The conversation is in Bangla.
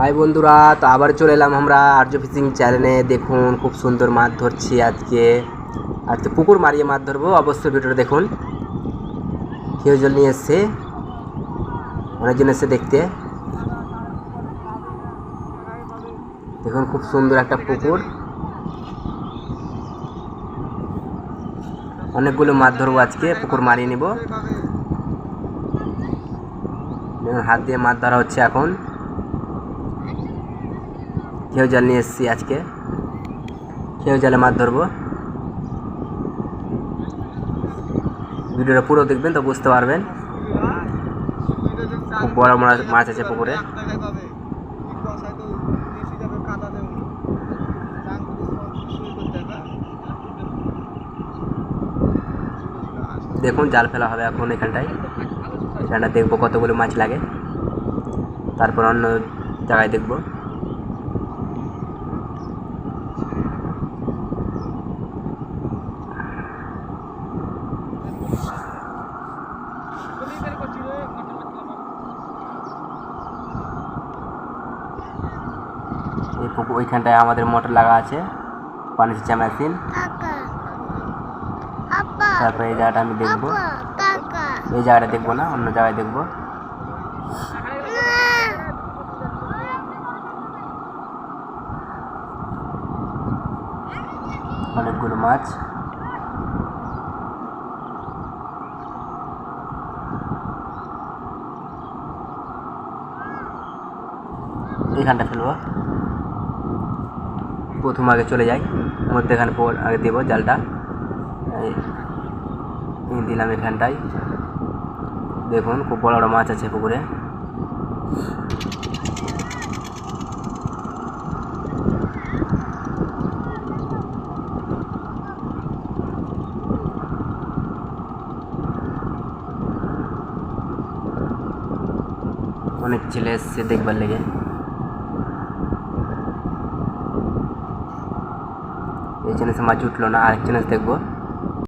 হাই বন্ধুরা, তো আবার চলে এলাম আমরা আর্য ফিশিং চ্যানেলে দেখুন, খুব সুন্দর মাছ ধরছি আজকে। আজকে পুকুর মারিয়ে মাছ ধরবো অবশ্যই ভিডিওটা দেখুন। কেউ জল নিয়ে এসছে। অনেকজন এসছে দেখতে। দেখুন, খুব সুন্দর একটা পুকুর। অনেকগুলো মাছ ধরবো আজকে, পুকুর মারিয়ে নিব। হাত দিয়ে মাছ ধরা হচ্ছে এখন। কেউ জাল নিয়ে এসেছি আজকে। কেউ জালে মাছ ধরবো। ভিডিওটা পুরো দেখবেন তো বুঝতে পারবেন। খুব বড় মাছ আছে পুকুরে। দেখুন, জাল ফেলা হবে এখন এখানটায়। এখানটা দেখব কতগুলো মাছ লাগে। তারপর অন্য জায়গায় দেখব। এই পুকুর ওইখানটায় আমাদের মোটর লাগা আছে। পানি সেচা মেশিন তারপরে এই জায়গাটা আমি দেখব। এই জায়গাটা দেখব না অন্য জায়গায় দেখব। অনেকগুলো মাছ। এইখানটা ফেলব প্রথম আগে চলে যাই, মধ্যেখানে পর আগে দেবো জালটা। দিলাম এখানটায়। দেখুন, খুব বড় বড় মাছ আছে পুকুরে। অনেক ছেলে এসছে দেখবার লেগে। এই চ্যানেল মাছ উঠল না আরেক চ্যানেল দেখব